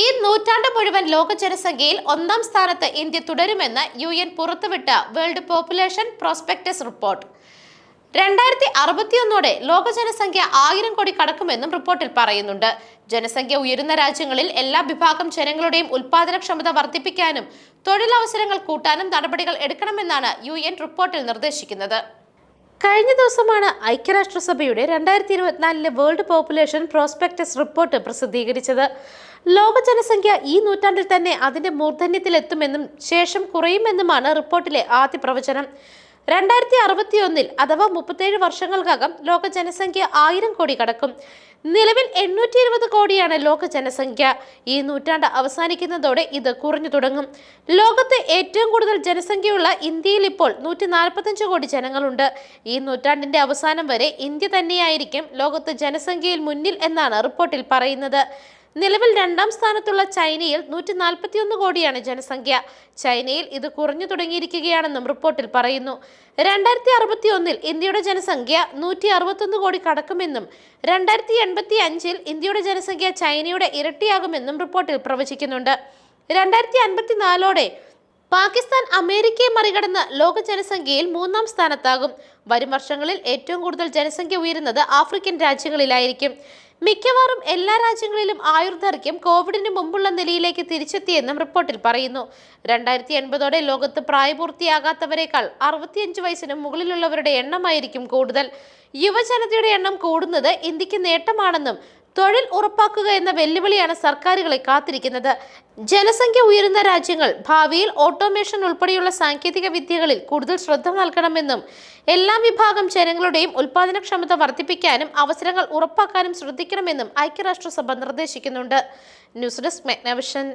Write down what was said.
ഈ നൂറ്റാണ്ട് മുഴുവൻ ലോക ജനസംഖ്യയിൽ ഒന്നാം സ്ഥാനത്ത് ഇന്ത്യ തുടരുമെന്ന് യു എൻ പുറത്തുവിട്ട വേൾഡ് പോപ്പുലേഷൻ പ്രോസ്പെക്ടസ് റിപ്പോർട്ട്. രണ്ടായിരത്തി അറുപത്തിയൊന്നോടെ ലോക ജനസംഖ്യ ആയിരം കോടി കടക്കുമെന്നും റിപ്പോർട്ടിൽ പറയുന്നുണ്ട്. ജനസംഖ്യ ഉയരുന്ന രാജ്യങ്ങളിൽ എല്ലാ വിഭാഗം ജനങ്ങളുടെയും ഉൽപാദനക്ഷമത വർദ്ധിപ്പിക്കാനും തൊഴിലവസരങ്ങൾ കൂട്ടാനും നടപടികൾ എടുക്കണമെന്നാണ് യു റിപ്പോർട്ടിൽ നിർദ്ദേശിക്കുന്നത്. കഴിഞ്ഞ ദിവസമാണ് ഐക്യരാഷ്ട്രസഭയുടെ രണ്ടായിരത്തി ഇരുപത്തിനാലിലെ വേൾഡ് പോപ്പുലേഷൻ പ്രോസ്പെക്ടസ് റിപ്പോർട്ട് പ്രസിദ്ധീകരിച്ചത്. ലോക ജനസംഖ്യ ഈ നൂറ്റാണ്ടിൽ തന്നെ അതിന്റെ മൂർധന്യത്തിലെത്തുമെന്നും ശേഷം കുറയുമെന്നുമാണ് റിപ്പോർട്ടിലെ ആദ്യ പ്രവചനം. രണ്ടായിരത്തി അറുപത്തിയൊന്നിൽ അഥവാ മുപ്പത്തേഴ് വർഷങ്ങൾക്കകം ലോക ജനസംഖ്യ ആയിരം കോടി കടക്കും. നിലവിൽ എണ്ണൂറ്റി ഇരുപത് കോടിയാണ് ലോക ജനസംഖ്യ. ഈ നൂറ്റാണ്ട് അവസാനിക്കുന്നതോടെ ഇത് കുറഞ്ഞു തുടങ്ങും. ലോകത്തെ ഏറ്റവും കൂടുതൽ ജനസംഖ്യയുള്ള ഇന്ത്യയിൽ ഇപ്പോൾ നൂറ്റി നാൽപ്പത്തഞ്ച് കോടി ജനങ്ങളുണ്ട്. ഈ നൂറ്റാണ്ടിന്റെ അവസാനം വരെ ഇന്ത്യ തന്നെയായിരിക്കും ലോകത്ത് ജനസംഖ്യയിൽ മുന്നിൽ എന്നാണ് റിപ്പോർട്ടിൽ പറയുന്നത്. നിലവിൽ രണ്ടാം സ്ഥാനത്തുള്ള ചൈനയിൽ നൂറ്റി നാൽപ്പത്തിയൊന്ന് കോടിയാണ് ജനസംഖ്യ. ചൈനയിൽ ഇത് കുറഞ്ഞു തുടങ്ങിയിരിക്കുകയാണെന്നും റിപ്പോർട്ടിൽ പറയുന്നു. രണ്ടായിരത്തി അറുപത്തി ഒന്നിൽ ഇന്ത്യയുടെ ജനസംഖ്യ നൂറ്റി അറുപത്തൊന്ന് കോടി കടക്കുമെന്നും രണ്ടായിരത്തി എൺപത്തി അഞ്ചിൽ ഇന്ത്യയുടെ ജനസംഖ്യ ചൈനയുടെ ഇരട്ടിയാകുമെന്നും റിപ്പോർട്ടിൽ പ്രവചിക്കുന്നുണ്ട്. രണ്ടായിരത്തി അൻപത്തിനാലോടെ പാകിസ്ഥാൻ അമേരിക്കയെ മറികടന്ന് ലോക ജനസംഖ്യയിൽ മൂന്നാം സ്ഥാനത്താകും. വരും വർഷങ്ങളിൽ ഏറ്റവും കൂടുതൽ ജനസംഖ്യ ഉയരുന്നത് ആഫ്രിക്കൻ രാജ്യങ്ങളിലായിരിക്കും. മിക്കവാറും എല്ലാ രാജ്യങ്ങളിലും ആയുർദൈർഘ്യം കോവിഡിന് മുമ്പുള്ള നിലയിലേക്ക് തിരിച്ചെത്തിയെന്നും റിപ്പോർട്ടിൽ പറയുന്നു. രണ്ടായിരത്തി എൺപതോടെ ലോകത്ത് പ്രായപൂർത്തിയാകാത്തവരെക്കാൾ അറുപത്തിയഞ്ച് വയസ്സിന് മുകളിലുള്ളവരുടെ എണ്ണമായിരിക്കും കൂടുതൽ. യുവജനതയുടെ എണ്ണം കൂടുന്നത് ഇന്ത്യയ്ക്ക് നേട്ടമാണെന്നും തൊഴിൽ ഉറപ്പാക്കുക എന്ന വെല്ലുവിളിയാണ് സർക്കാരുകളെ കാത്തിരിക്കുന്നത്. ജനസംഖ്യ ഉയരുന്ന രാജ്യങ്ങൾ ഭാവിയിൽ ഓട്ടോമേഷൻ ഉൾപ്പെടെയുള്ള സാങ്കേതിക വിദ്യകളിൽ കൂടുതൽ ശ്രദ്ധ നൽകണമെന്നും എല്ലാ വിഭാഗം ജനങ്ങളുടെയും ഉൽപാദനക്ഷമത വർദ്ധിപ്പിക്കാനും അവസരങ്ങൾ ഉറപ്പാക്കാനും ശ്രദ്ധിക്കണമെന്നും ഐക്യരാഷ്ട്രസഭ നിർദ്ദേശിക്കുന്നുണ്ട്. News desk മെഗ്നവിഷൻ